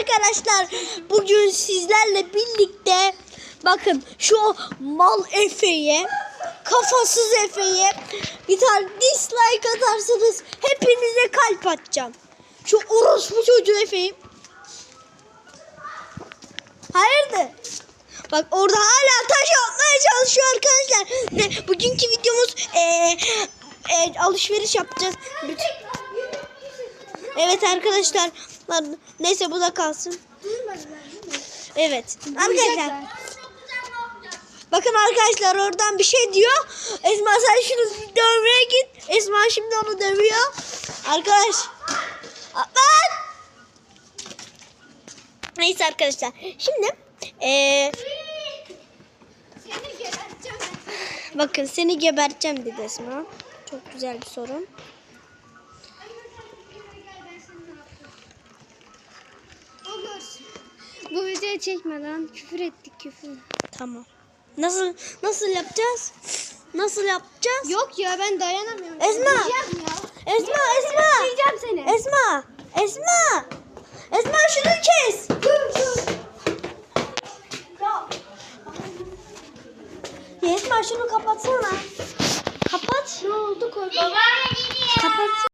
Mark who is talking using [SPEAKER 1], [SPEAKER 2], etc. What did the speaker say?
[SPEAKER 1] arkadaşlar. Bugün sizlerle birlikte bakın şu mal Efe'ye, kafasız Efe'ye bir tane dislike atarsanız hepinize kalp atacağım. Şu orospu çocuğu Efe'yi. Hayırdır? Bak orada hala taş atmaya çalışıyor arkadaşlar. Ne, bugünkü videomuz eee, eee, alışveriş yapacağız. Bütün- Evet arkadaşlar. Neyse bu da kalsın. Evet. Arkadaşlar. Bakın arkadaşlar oradan bir şey diyor. Esma sen şunu dövmeye git. Esma şimdi onu dövüyor. Arkadaş. Lan! Neyse arkadaşlar. Şimdi eee bakın seni geberteceğim dedi Esma. Çok güzel bir sorun.
[SPEAKER 2] Bu videoyu çekme lan. Küfür ettik küfür.
[SPEAKER 1] Tamam. Nasıl nasıl yapacağız? Nasıl yapacağız?
[SPEAKER 2] Yok ya ben dayanamıyorum.
[SPEAKER 1] Esma!
[SPEAKER 2] Yiyeceğim ya.
[SPEAKER 1] Esma, Esma.
[SPEAKER 2] Yiyeceğim seni.
[SPEAKER 1] Esma, Esma. Esma şunu kes. Ya Esma şunu kapatsana. Kapat.
[SPEAKER 2] ne oldu korkma?
[SPEAKER 1] Kapat.